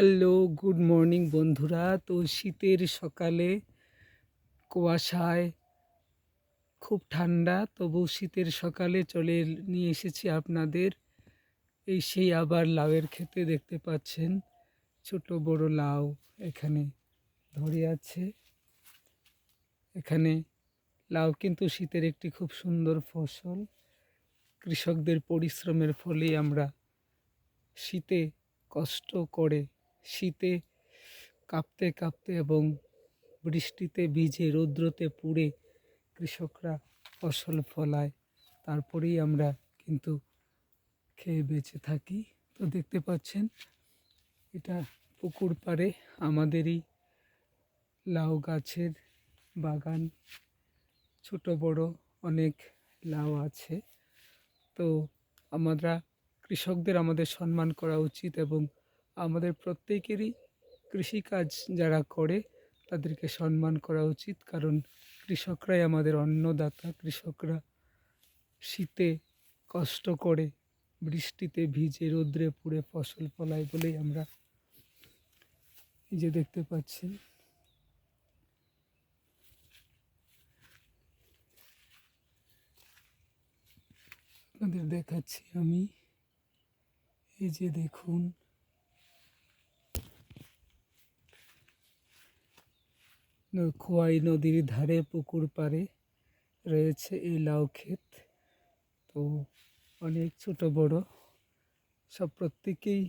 Hello, good morning বন্ধুরা। তো শীতের সকালে কুয়াশায় খুব ঠান্ডা, তবু শীতের সকালে চলে নিয়ে এসেছি আপনাদের। এই সেই আবার লাউয়ের খেতে দেখতে পাচ্ছেন, ছোট বড় লাউ এখানে ধরে আছে। এখানে লাউ কিন্তু শীতের একটি খুব সুন্দর ফসল। কৃষকদের পরিশ্রমের ফলেই আমরা শীতে কষ্ট করে শীতে কাঁপতে কাঁপতে এবং বৃষ্টিতে ভিজে রৌদ্রতে পুড়ে কৃষকরা ফসল ফলায়, তারপরেই আমরা কিন্তু খেয়ে বেঁচে থাকি। তো দেখতে পাচ্ছেন, এটা পুকুর পাড়ে আমাদেরই লাউ গাছের বাগান। ছোট, বড় অনেক লাউ আছে। তো আমরা কৃষকদের আমাদের সম্মান করা উচিত এবং আমাদের প্রত্যেকেরই কৃষিকাজ যারা করে, তাদেরকে সম্মান করা উচিত। কারণ কৃষকরাই আমাদের অন্নদাতা। কৃষকরা শীতে কষ্ট করে বৃষ্টিতে ভিজে রোদ্রে পুড়ে ফসল ফলায় বলেই আমরা এই যে দেখতে পাচ্ছেন আপনাদের দেখাচ্ছি আমি। এই যে দেখুন খোয়াই নদীর ধারে পুকুর পাড়ে রয়েছে এই লাউ ক্ষেত। তো অনেক ছোট, বড়, সব প্রত্যেকেই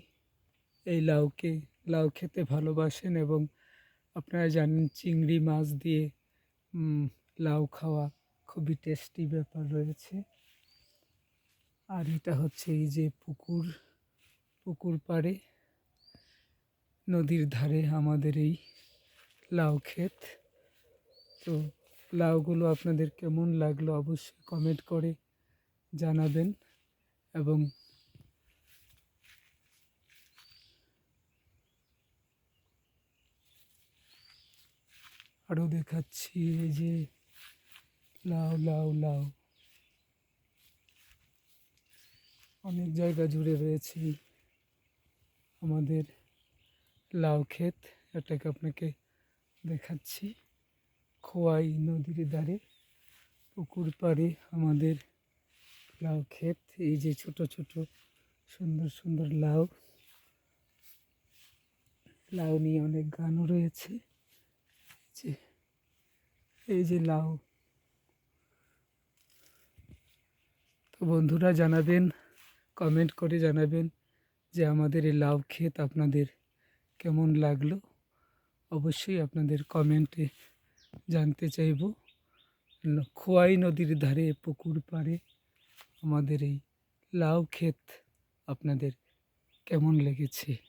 এই লাউকে, লাউ খেতে ভালোবাসেন এবং আপনারা জানেন চিংড়ি মাছ দিয়ে লাউ খাওয়া খুবই টেস্টি ব্যাপার রয়েছে। আর এটা হচ্ছে এই যে পুকুর পুকুর পাড়ে, নদীর ধারে আমাদের এই লাউ ক্ষেত। তো লাউগুলো আপনাদের কেমন লাগল অবশ্যই কমেন্ট করে জানাবেন এবং আরও দেখাচ্ছি এই যে লাউ লাউ লাউ। অনেক জায়গা জুড়ে রয়েছে আমাদের লাউ ক্ষেত। এটাকে আপনাকে দেখাচ্ছি। খোয়াই নদীর ধারে, পুকুর পাড়ে আমাদের লাউ ক্ষেত। এই যে ছোট ছোট, সুন্দর সুন্দর লাউ। লাউ নিয়ে অনেক গানও রয়েছে। যে, এই যে লাউ। তো বন্ধুরা জানাবেন কমেন্ট করে জানাবেন যে আমাদের এই লাউ ক্ষেত আপনাদের কেমন লাগল? অবশ্যই আপনাদের কমেন্টে জানতে চাইব। খোয়াই নদীর ধারে, পুকুর পাড়ে আমাদের এই লাউ ক্ষেত আপনাদের কেমন লেগেছে?